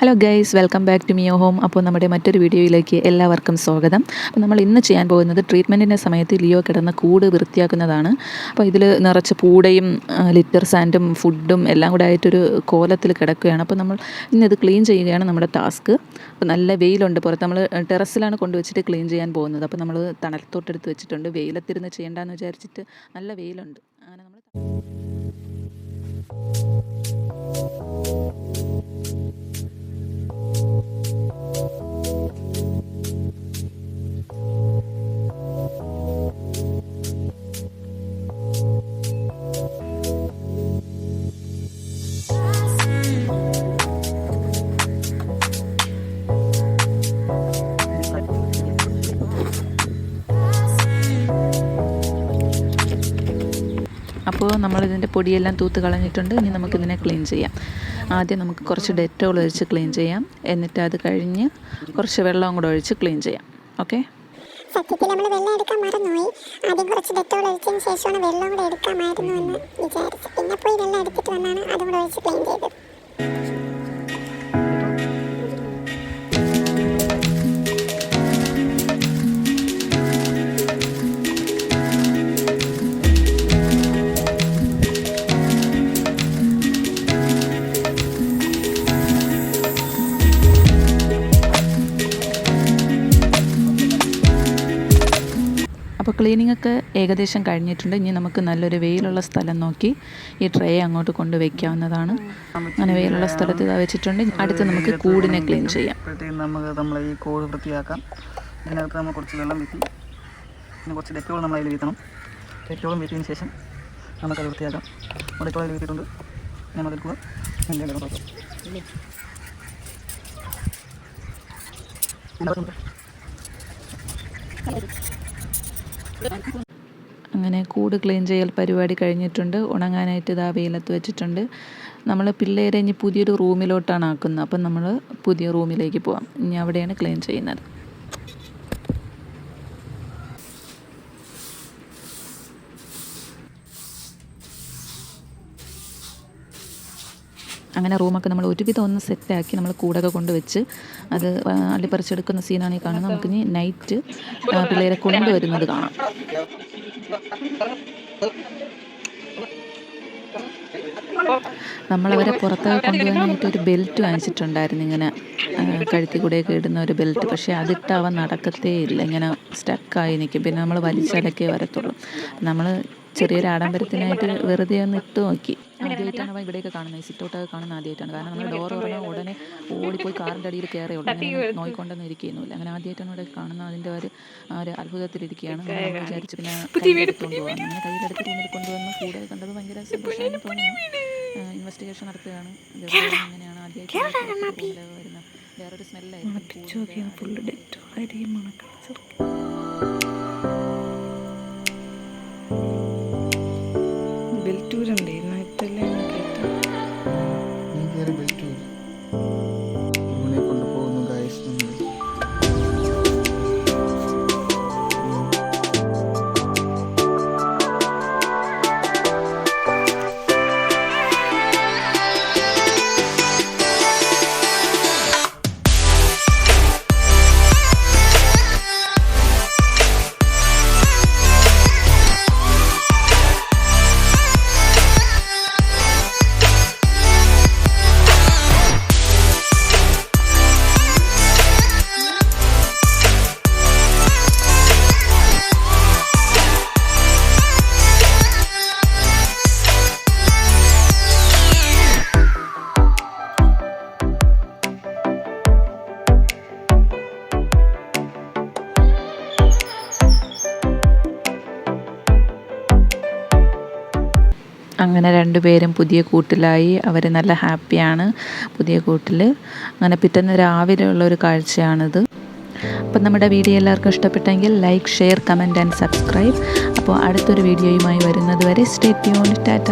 Hello guys welcome back to Mio home അപ്പോൾ നമ്മുടെ മറ്റൊരു വീഡിയോയിലേക്ക് എല്ലാവർക്കും സ്വാഗതം. അപ്പോൾ നമ്മൾ ഇന്ന് ചെയ്യാൻ പോകുന്നത് ട്രീറ്റ്മെന്റിന്റെ സമയത്ത് ലിയോ കിടന്ന കൂട് വൃത്തിയാക്കുന്നതാണ്. അപ്പോൾ ഇതിൽ നിറച്ച് പൂടയും ലിറ്റർ സാൻഡും ഫുഡും എല്ലാം കൂടെ ആയിട്ടൊരു കോലത്തിൽ കിടക്കുകയാണ്. അപ്പോൾ നമ്മൾ ഇന്ന് ഇത് ക്ലീൻ ചെയ്യുകയാണ് നമ്മുടെ ടാസ്ക് അപ്പോൾ നല്ല വെയിലുണ്ട്. പുറത്ത് നമ്മൾ ടെറസിലാണ് കൊണ്ടുവച്ചിട്ട് ക്ലീൻ ചെയ്യാൻ പോകുന്നത്. അപ്പോൾ നമ്മൾ തണലത്തോട്ടെടുത്ത് വെച്ചിട്ടുണ്ട്. വെയിലത്തിരുന്ന് ചെയ്യേണ്ടെന്ന് വിചാരിച്ചിട്ട് നല്ല വെയിലുണ്ട്. അങ്ങനെ നമ്മൾ ഇതിന്റെ പൊടിയെല്ലാം തൂത്ത് കളഞ്ഞിട്ടുണ്ട്. ഇനി നമുക്കിതിനെ ക്ലീൻ ചെയ്യാം. ആദ്യം നമുക്ക് കുറച്ച് ഡെറ്റോൾ ഒഴിച്ച് ക്ലീൻ ചെയ്യാം. എന്നിട്ട് അത് കഴിഞ്ഞ് കുറച്ച് വെള്ളവും കൂടെ ഒഴിച്ച് ക്ലീൻ ചെയ്യാം. ഓക്കെ സത്യത്തിൽ നമ്മൾ വെള്ളം എടുക്കാൻ മറന്നുപോയി. ആദ്യം കുറച്ച് ഡെറ്റോൾ ഒഴിച്ചതിന് ശേഷമാണ് വെള്ളം കൂടെ എടുക്കാമായിരുന്നു എന്ന് വിചാരിച്ചു. പിന്നെ പോയി വെള്ളം എടുത്തിട്ട് വന്നാണ് അതും കൂടെ ഒഴിച്ച് ക്ലീൻ ചെയ്തത്. അപ്പോൾ ക്ലീനിങ് ഒക്കെ ഏകദേശം കഴിഞ്ഞിട്ടുണ്ട്. ഇനി നമുക്ക് നല്ലൊരു വെയിലുള്ള സ്ഥലം നോക്കി ഈ ട്രേ അങ്ങോട്ട് കൊണ്ട് വെക്കാവുന്നതാണ്. അങ്ങനെ വെയിലുള്ള സ്ഥലത്ത് ഇതാ വെച്ചിട്ടുണ്ട്. അടുത്ത് നമുക്ക് കൂടിനെ ക്ലീൻ ചെയ്യാം. നമുക്ക് നമ്മൾ ഈ കൂട് വൃത്തിയാക്കാം. ഇതിനകത്ത് നമ്മൾ കുറച്ച് വെള്ളം വീത്തി പിന്നെ കുറച്ച് ഡെറ്റോൾ നമ്മൾ അതിൽ വീത്തണം ഡെറ്റോളും വീത്തിയതിന് ശേഷം നമുക്കത് വൃത്തിയാക്കാം. ഡെറ്റോൾ അതിൽ വീത്തിയിട്ടുണ്ട് ഞാൻ അതെടുക്കുക എന്റെ കിടന്നു അങ്ങനെ കൂട് ക്ലീൻ ചെയ്യൽ പരിപാടി കഴിഞ്ഞിട്ടുണ്ട്. ഉണങ്ങാനായിട്ട് ഇതാ വെയിലത്ത് വെച്ചിട്ടുണ്ട്. നമ്മൾ പിള്ളേരെ ഇനി പുതിയൊരു റൂമിലോട്ടാണ് ആക്കുന്നത്. അപ്പം നമ്മൾ പുതിയ റൂമിലേക്ക് പോവാം. ഇനി അവിടെയാണ് ക്ലീൻ ചെയ്യുന്നത്. അങ്ങനെ റൂമൊക്കെ നമ്മൾ ഒരുവിധം ഒന്ന് സെറ്റാക്കി നമ്മൾ കൂടൊക്കെ കൊണ്ടുവച്ച് അത് അള്ളിപ്പറിച്ചെടുക്കുന്ന സീനാണ് ഈ കാണുന്നത്. നമുക്ക് ഇനി നൈറ്റ് പിള്ളേരെ കൊണ്ടുവരുന്നത് കാണാം. നമ്മളവരെ പുറത്തൊക്കെ കൊണ്ടുപോകാനായിട്ട് ഒരു ബെൽറ്റ് വാങ്ങിച്ചിട്ടുണ്ടായിരുന്നു ഇങ്ങനെ കഴുത്തി കൂടെയൊക്കെ ഇടുന്ന ഒരു ബെൽറ്റ് പക്ഷേ അതിട്ട് നടക്കത്തേ ഇല്ല. ഇങ്ങനെ സ്റ്റക്കായി നിൽക്കും. പിന്നെ നമ്മൾ വലിച്ചാലൊക്കെ വരത്തുള്ളൂ. നമ്മൾ ചെറിയൊരു ആഡംബരത്തിനായിട്ട് വെറുതെ ഒന്ന് ഇട്ട് നോക്കി. ആദ്യമായിട്ടാണ് അവൻ ഇവിടെയൊക്കെ കാണുന്നത്. സിറ്റൗട്ടൊക്കെ കാണുന്നത് ആദ്യമായിട്ടാണ്. കാരണം നമ്മൾ ഡോർ തുറന്നാൽ ഉടനെ ഓടിപ്പോയി കാറിന്റെ അടിയിൽ കയറിയുള്ളൂ അങ്ങനെ നോയിക്കൊണ്ടൊന്നും ഇരിക്കുന്നില്ല അങ്ങനെ ആദ്യമായിട്ടാണ് ഇവിടെ കാണുന്നത്. അതിന്റെ ഒരു ഒരു അത്ഭുതത്തിലിരിക്കുകയാണ് നമ്മൾ വിചാരിച്ചു പിന്നെ കയ്യിലെടുത്തുകൊണ്ട് പോകാം അങ്ങനെ കയ്യിലെടുത്ത് റൂമിൽ കൊണ്ടുവന്ന് കൂടെ കണ്ടത് ഭയങ്കര സന്തോഷമായി തോന്നുന്നു. ഇൻവെസ്റ്റിഗേഷൻ നടത്തുകയാണ്. അങ്ങനെയാണ് ഇങ്ങനെയാണ് ആദ്യമായിട്ട് വരുന്നത് വേറൊരു സ്മെല്ലായിരുന്നു ഫുള്ള് ഡെറ്റോളായിരിക്കും futuro lê. അങ്ങനെ രണ്ടുപേരും പുതിയ കൂട്ടിലായി. അവർ നല്ല ഹാപ്പിയാണ് പുതിയ കൂട്ടിൽ അങ്ങനെ പിറ്റേന്ന് രാവിലെ ഉള്ള ഒരു കാഴ്ചയാണിത്. അപ്പം നമ്മുടെ വീഡിയോ എല്ലാവർക്കും ഇഷ്ടപ്പെട്ടെങ്കിൽ like share comment and subscribe അപ്പോൾ അടുത്തൊരു വീഡിയോയുമായി വരുന്നത് വരെ സ്റ്റേ ട്യൂൺ ടാറ്റ